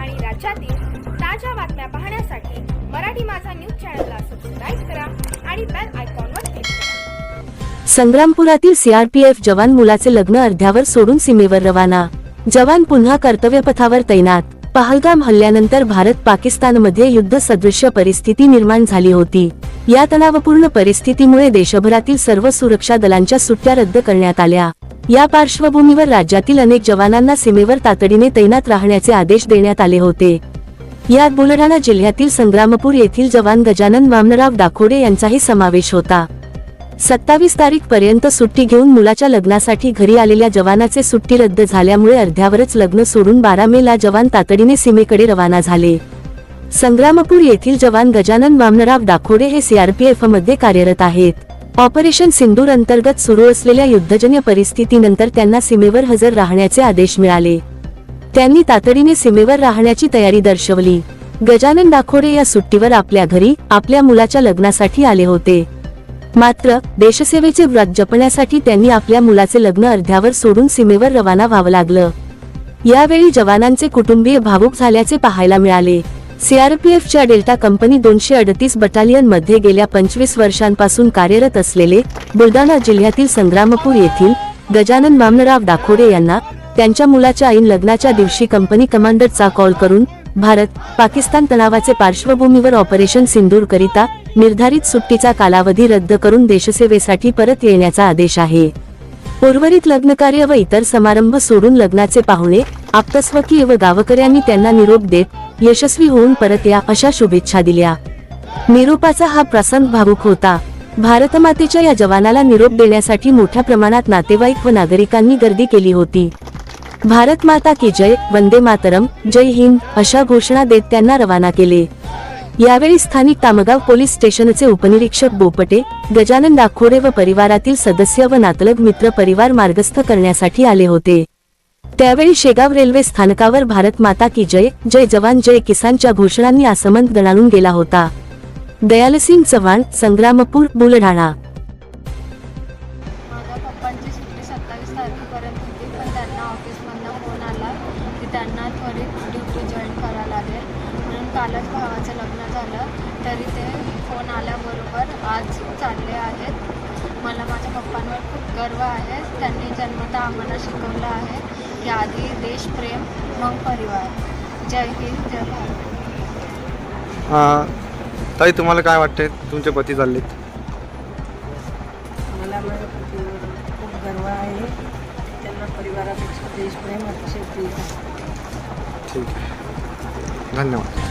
आणि राज्यातील ताज्या बातम्या पाहण्यासाठी मराठी माझा न्यूज चॅनलला सबस्क्राईब करा आणि बेल आयकॉनवर क्लिक करा. संग्रामपुरातील सीआरपीएफ जवान मुलाचे लग्न अर्ध्यावर सोडून सीमेवर रवाना. जवान पुन्हा कर्तव्यपथावर तैनात. पहलगाम हल्ल्यानंतर भारत पाकिस्तानमध्ये युद्ध सदृश्य परिस्थिती निर्माण झाली होती. या तणावपूर्ण परिस्थितीमुळे देशभरातील सर्व सुरक्षा दलांच्या सुट्ट्या रद्द करण्यात आल्या. या पार्श्वभूमीवर राज्यातील अनेक जवानांना सीमेवर तातडीने तैनात राहण्याचे आदेश देण्यात आले होते. यात बुलढाणा जिल्ह्यातील संग्रामपूर येथील जवान गजानन वामनराव दाखोडे यांचाही समावेश होता. सत्तावीस तारीख पर्यंत सुट्टी घेऊन मुलाच्या लग्नासाठी घरी आलेल्या जवानाचे सुट्टी रद्द झाल्यामुळे अर्ध्यावरच लग्न सोडून बारा मे ला जवान तातडीने सीमेकडे रवाना झाले. संग्रामपूर येथील जवान गजानन वामनराव दाखोडे हे सीआरपीएफमध्ये कार्यरत आहेत. ऑपरेशन सिंदूर अंतर्गत सुरू असलेल्या युद्धजन्य परिस्थितीनंतर त्यांना सीमेवर हजर राहण्याचे आदेश मिळाले. त्यांनी तातडीने सीमेवर राहण्याची तयारी दर्शवली. गजानन दाखोडे या सुट्टीवर आपल्या घरी आपल्या मुलाच्या लग्नासाठी आले होते. मात्र देशसेवेचे व्रत जपण्यासाठी त्यांनी आपल्या मुलाचे लग्न अर्ध्यावर सोडून सीमेवर रवाना व्हावं लागलं. यावेळी जवानांचे कुटुंबीय भावूक झाल्याचे पाहायला मिळाले. सीआरपीएफच्या डेल्टा कंपनी दोनशे अडतीस बटालियनमध्ये गेल्या पंचवीस वर्षांपासून कार्यरत असलेले बुलढाणा जिल्ह्यातील संग्रामपूर येथील गजानन मामनराव दाखोडे यांना त्यांच्या मुलाच्या ऐन लग्नाच्या दिवशी कंपनी कमांडरचा कॉल करून भारत पाकिस्तान तणावाचे पार्श्वभूमीवर ऑपरेशन सिंदूर करिता निर्धारित सुट्टीचा कालावधी रद्द करून देशसेवेसाठी परत येण्याचा आदेश आहे. उर्वरित लग्नकार्य व इतर समारंभ सोडून लग्नाचे पाहुणे आपतस्वकीय व गावकऱ्यांनी त्यांना निरोप देत यशस्वी होऊन परत या अशा शुभेच्छा दिल्या. निरोपाचा हा प्रसंग भावुक होता. भारतमातेच्या या जवानाला निरोप देण्यासाठी मोठ्या प्रमाणात नातेवाईक व नागरिकांनी गर्दी केली होती. भारत माता की जय वंदे मातरम जय हिंद अशा घोषणा देत त्यांना रवाना केले. यावेळी स्थानिक तामगाव पोलीस स्टेशनचे उपनिरीक्षक बोपटे गजानन दाखोडे व परिवारातील सदस्य व नातलग मित्र परिवार मार्गस्थ करण्यासाठी आले होते. त्यावेळी शेगाव रेल्वे स्थानकावर भारत माता की जय जय जवान जय किसानच्या घोषणांनी आसमंत गणाळून गेला होता. दयालसिंग चव्हाण संग्रामपूर बुलढाणा. त्यांना त्वरित ड्युटी जॉईन करावं लागेल. म्हणून कालच भावाचं लग्न झालं तरी ते फोन आल्याबरोबर आज चालले आहेत. मला माझ्या पप्पांवर खूप गर्व आहे. त्यांनी जन्मता आम्हाला शिकवलं आहे. आधी देशप्रेम मग परिवार. जय हिंद जय भारत. हा. ताई तुम्हाला काय वाटते तुमचे पती चाललेत. मला माझ्या पतीवर खूप गर्व आहे. त्यांना परिवारापेक्षा देशप्रेम अतिशय प्रिय ठीक आहे. धन्यवाद.